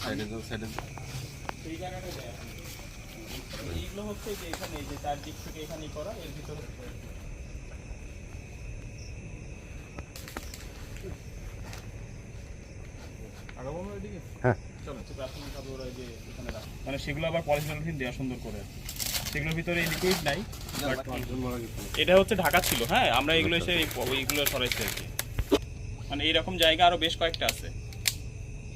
সাইডে যাও এইগুলো হচ্ছে যে এখানে যে চারদিক থেকে এখানে করা এর ভিতরে হ্যাঁ। মানে সেগুলো আবার পলিথিন দেওয়া সুন্দর করে। সেগুলোর ভিতরে লিকুইড নাই এটা হচ্ছে ঢাকা ছিল হ্যাঁ? আমরা এগুলো এসে এই প- এইগুলো সরাইছি আর কি। মানে এইরকম জায়গা আরও বেশ কয়েকটা আছে।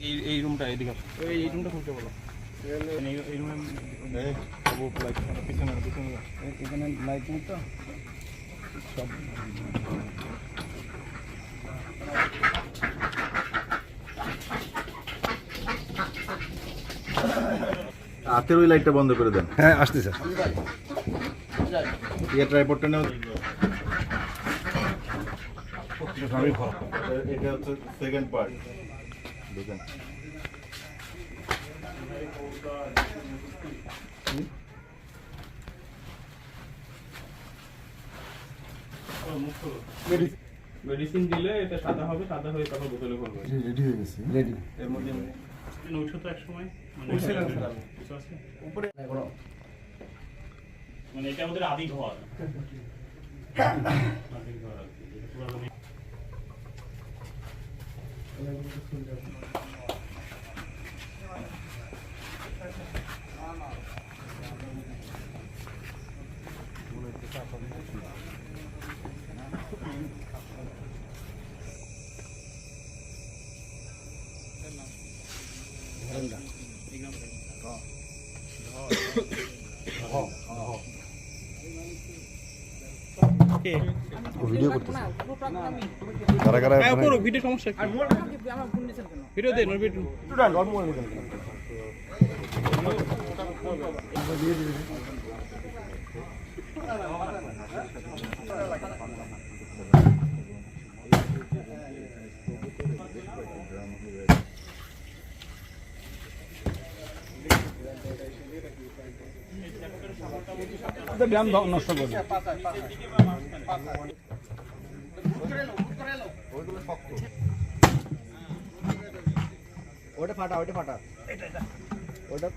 এই এই রুমটা এদিকে এই রুমটা খুলতে বলো। মানে এই- রুমে পিছনে পিছনে। এখানে লাইট তো? সব। হাতের ওই লাইটটা বন্ধ করে দেন। হ্যাঁ আসতেছে ইয়ে ট্রাইপডটা নেও এটা হচ্ছে সেকেন্ড পার্ট দেখেন। মেডিসিন দিলে এটা সাদা হবে সাদা হয়ে তারপর বোতলে করবে রেডি হয়ে গেছে। রেডি এর মধ্যে নৌছো তো এক সময় মানে কিছু মানে এটা আমাদের আদি ঘর। আদি ঘর ভিডিও করতেছে? কারা কারা হ্যাঁ করো ভিডিও সমস্যা কি? ভিডিও দেন ওর ভিডিও ব্যায়াম নষ্ট করবে ওটা ফাটা ওটা ফাটা। ওটা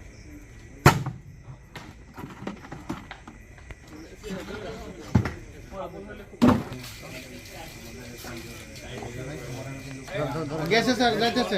গেছে স্যার যাইতেছে।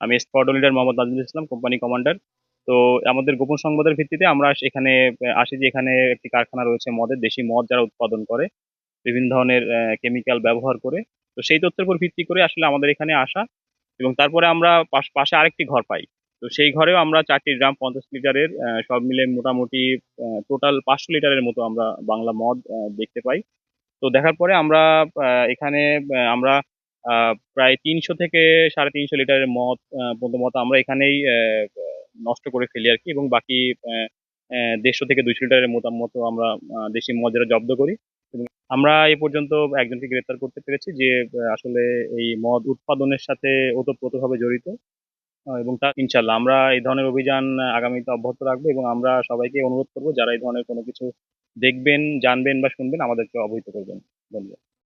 আমি spot leader Mohammad Nazimul Islam company commander তো আমাদের গোপন সংবাদের ভিত্তিতে আমরা এখানে আসি যে এখানে একটি কারখানা রয়েছে মদের, দেশি মদ যারা উৎপাদন করে, বিভিন্ন ধরনের কেমিক্যাল ব্যবহার করে। তো সেই তথ্যের উপর ভিত্তি করে আসলে আমাদের এখানে আসা এবং তারপরে আমরা পাশ- আরেকটি ঘর পাই। তো সেই ঘরেও আমরা চারটি ড্রাম পঞ্চাশ লিটারের সব মিলে মোটামুটি টোটাল পাঁচশো লিটারের মতো আমরা বাংলা মদ দেখতে পাই। তো দেখার পরে আমরা এখানে আমরা প্রায় তিনশো থেকে সাড়ে তিনশো লিটারের মদ পর্যন্ত মত আমরা এখানেই নষ্ট করে ফেলি আর কি এবং বাকি দেড়শো থেকে দুইশো লিটারের মতো মতো আমরা দেশি মদ যেটা জব্দ করি। আমরা এ পর্যন্ত একজনকে গ্রেপ্তার করতে পেরেছি যে আসলে এই মদ উৎপাদনের সাথে ওতপ্রোতভাবে জড়িত। এবং তা ইনশাল্লাহ আমরা এই ধরনের অভিযান আগামীতে অব্যাহত রাখব এবং আমরা সবাইকে অনুরোধ করব যারা এই ধরনের কোনো কিছু দেখবেন, জানবেন বা শুনবেন আমাদেরকে অবহিত করবেন। ধন্যবাদ।